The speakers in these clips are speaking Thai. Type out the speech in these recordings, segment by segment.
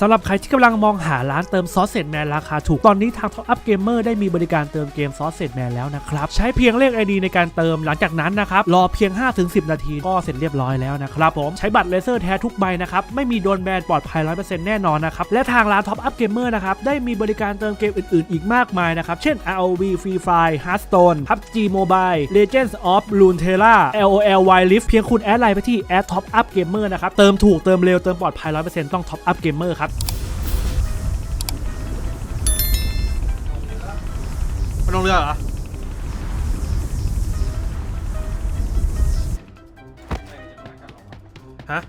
สำหรับใครที่กำลังมองหาร้านเติมซอสเซจแมนราคาถูก ตอนนี้ทาง Top Up Gamer ได้มีบริการเติมเกมซอสเซจแมนแล้วนะครับ ใช้เพียงเลข ID ในการเติมหลังจากนั้นนะครับ รอเพียง 5-10 นาทีก็เสร็จเรียบร้อยแล้วนะครับผม ใช้บัตรเลเซอร์แท้ทุกใบนะครับ ไม่มีโดนแบนปลอดภัย 100%แน่นอนนะครับ และทางร้าน Top Up Gamer นะครับ ได้มีบริการเติมเกมอื่น ๆ อีกมากมายนะครับ เช่น ROV Free Fire Hearthstone PUBG Mobile Legends of Runeterra LOL Wild Rift เพียงคุณแอดไลน์ไปที่แอด Top Up Gamer นะครับเติมถูกเติมเร็วเติมปลอดภัย 100%ต้อง Top Up Gamer ครับมันลงเรือเหรอ ฮะ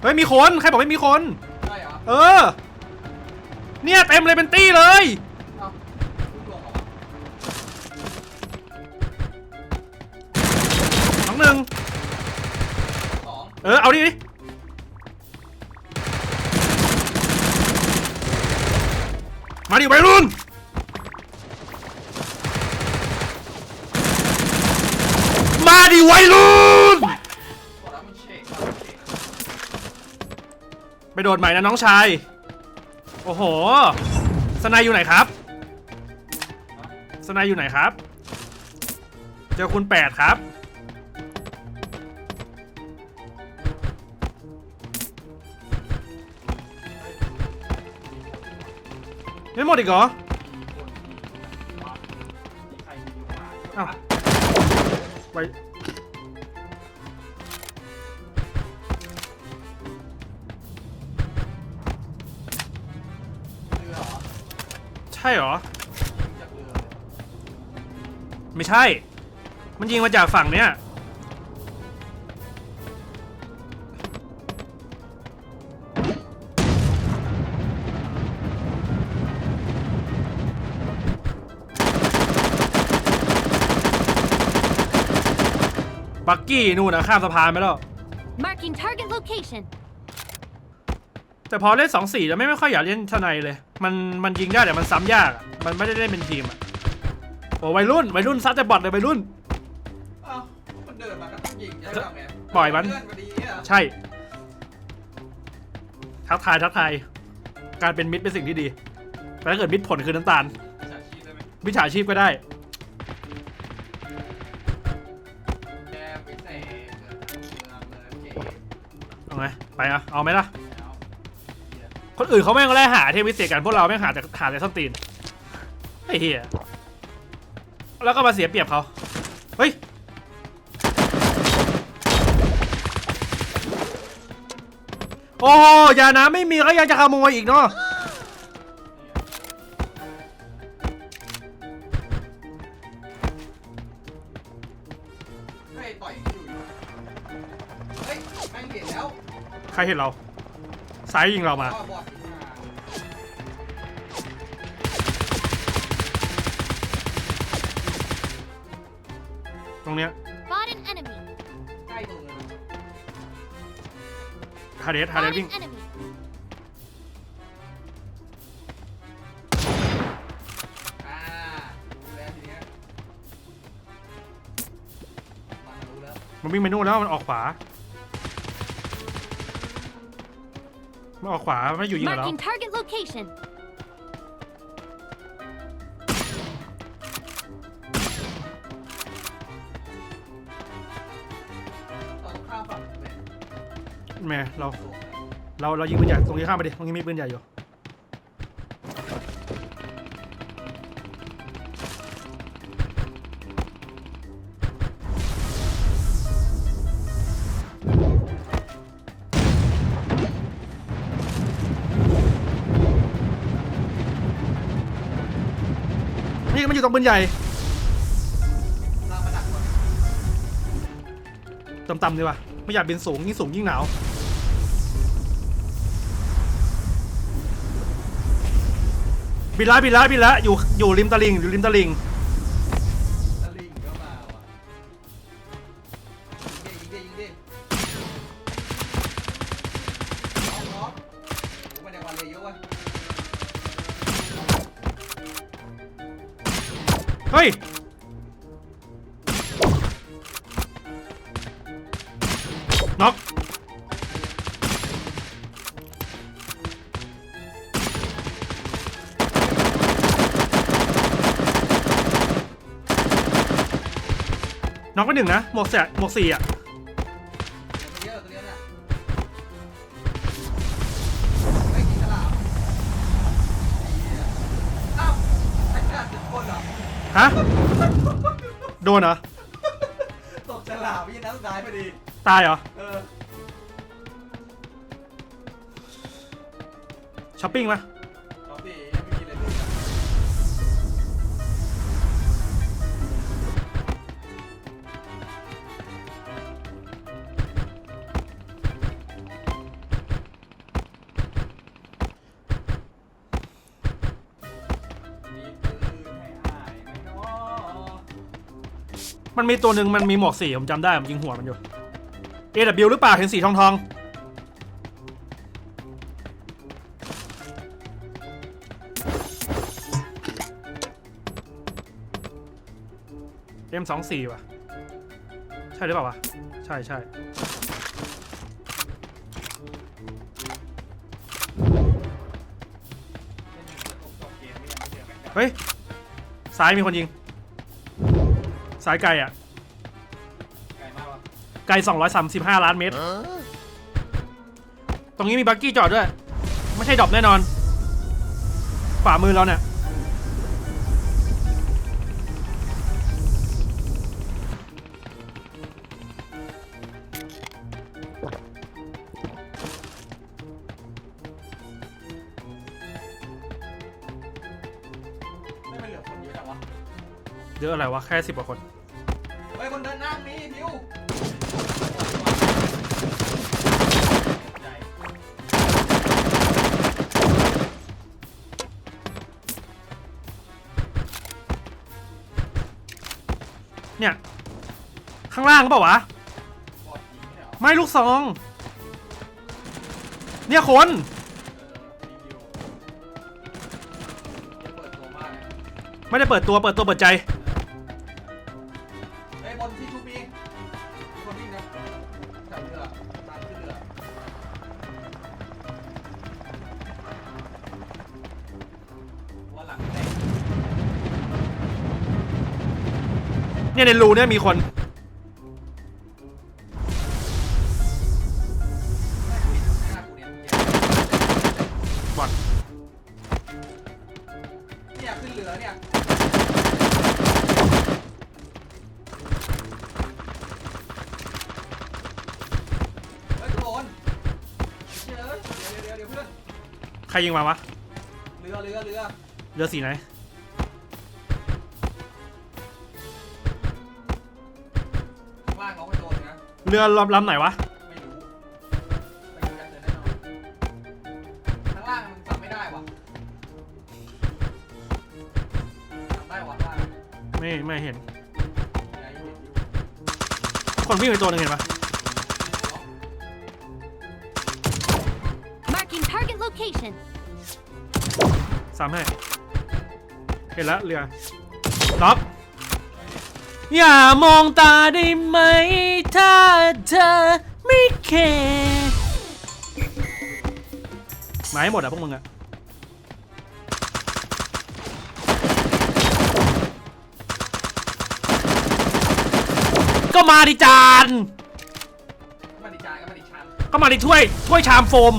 เฮ้ย มีคน ใครบอกไม่มีคน ใช่เหรอเออ เนี่ยเต็มเลยเป็นตี้เลย เอ้าลูกหลงเหรอวะสองหนึ่งสองเออ เอาดิดิ มาดิวัยรุ่นมาดิวัยรุ่นไปโดดใหม่นะน้องชาย โอ้โห สนายอยู่ไหนครับ สนายอยู่ไหนครับ เจอคุณแปดครับ ไม่หมดอีกเหรออ้าวไปใช่เหรอ ไม่ใช่ มันยิงมาจากฝั่งเนี้ย บักกี้นู่นนะข้ามสะพานไปแล้ว Marking target location. แต่พอเล่นสองสี่แล้วไม่ไม่ค่อยอยากเล่นทนายเลย มันมันยิงได้แต่มันซ้ำยากอะมันไม่ได้เล่นเป็นทีมอะโอ้วัยรุ่นวัยรุ่นซัดแต่บอทเลยวัยรุ่น เอ้ามันเดินมาก็ต้องยิงใช่ไหมปล่อยมัน เพื่อนพอดีอะใช่ ทักทายทักทาย การเป็นมิตรเป็นสิ่งที่ดีแต่ถ้าเกิดมิตรผลคือน้ำตาลจัดชีพได้ไหมวิชาชีพก็ได้ เอาไงไปอะเอาไหมล่ะ คนอื่นเขาแม่งก็ไล่หาเทพวิเศษกันพวกเราแม่งหาแต่หาแต่ส้นตีนไอ้เหี้ยแล้วก็มาเสียเปรียบเขาเฮ้ยโอ้ยาน้ำไม่มีก็ยังจะขโมยอีกเนาะ เห็นเราซ้ายยิงเรามาก็บอดขึ้นมาตรงเนี้ย Spot an enemy. ใกล้มือเลยฮาเดสฮา Spot เดสวิ่ง an enemy. อ่ารู้แล้วทีเนี้ยมันรู้แล้วมันวิ่งไปนู่นแล้วมันออกขวา มันออกขวาไม่อยู่ยิงกับเรา Marking target location. ตอนข้ามฝั่งเลยแม่เราสูงเลยเราเรายิงปืนใหญ่ตรงนี้ข้ามไปดิตรงนี้มีปืนใหญ่อยู่ มันอยู่ตรงปืนใหญ่ต่ำๆดีว่ะไม่อยากบินสูงยิ่งสูงยิ่งหนาวบินละบินละบินละอยู่อยู่ริมตลิงอยู่ริมตลิง ย น็อกน็อกไปหนึ่งนะ หมวกเสียหมวกสี่อะ ฮะ โดนเหรอ ตกฉลามพี่น้ำตายพอดี ตายเหรอ เออช้อปปิ้งปะเอา มันมีตัวหนึ่งมันมีหมวกสีผมจำได้ผมยิงหัวมันอยู่ AW หรือเปล่าเห็นสีทองทองเอ็มสองสี่ว่ะ ใช่หรือเปล่าวะ ใช่ใช่เฮ้ย ซ้ายมีคนยิง ซ้ายไกลอะ ไกลมากวะไกล 235 ล้านเมตร ตรงนี้มีบักกี้จอดด้วย ไม่ใช่ดรอปแน่นอนขวามือเราเนี่ย ไม่เป็นเหลือคนเยอะจังวะ เยอะอะไรวะ แค่สิบกว่าคน เฮ้ยคนเดินนั่งมีพิวใจเนี่ย ข้างล่างเปล่าวะ บอดยิงไม่เหรอไม่ลูกซอง เนี่ยคน มีพิวจะเปิดตัวมากเลยไม่ได้เปิดตัวเปิดตัวเปิดใจ จับเรือตามขึ้นเรือว่าหลังแตกเนี่ยในรูเนี่ยมีคน ครยิงมาวะเรือเรือเรือเรือสีไหนข้างล่างเขาไม่โดนนะเรือลำลำไหนวะไม่รู้ไม่รู้กันเจอแน่นอนข้างล่างมันจับไม่ได้วะจับได้วะข้างล่างไม่ไม่เห็นไหนเห็นอยู่คนวิ่งไปตัวหนึงเห็นปะ location. สามให้เห็นแล้วเรือล็อกอย่ามองตาได้ไหม ถ้าเธอไม่แคร์มาให้หมดอะพวกมึงอะก็มาดิจานมาดิจานก็มาดิชันก็มาดิถ้วยถ้วยชามโฟม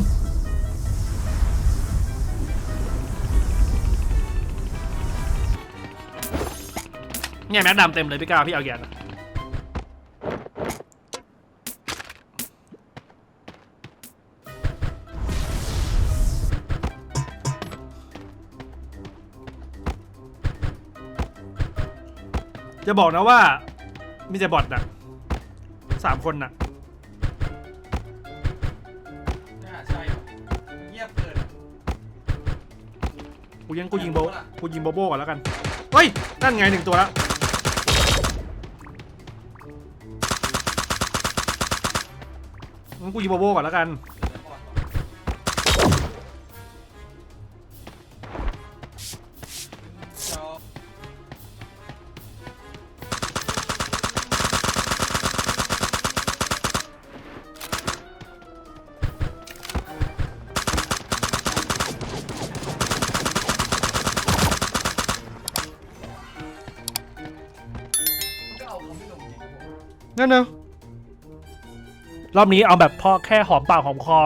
เนี่ยแม็กดำเต็มเลยพี่ก้าวพี่เอาแกนอะจะบอกนะว่ามีแต่บอทน่ะสามคนน่ะน่าใช่วะเงียบเกินกูยังกูยิงโบกูยิงโบโบก่อนแล้วกัน เฮ้ย นั่นไงหนึ่งตัวแล้ว งั้นกูยิงโบโบก่อนแล้วกันจอก็เอาเขาไม่นเนอะ รอบนี้เอาแบบพอแค่หอมปากหอมคอ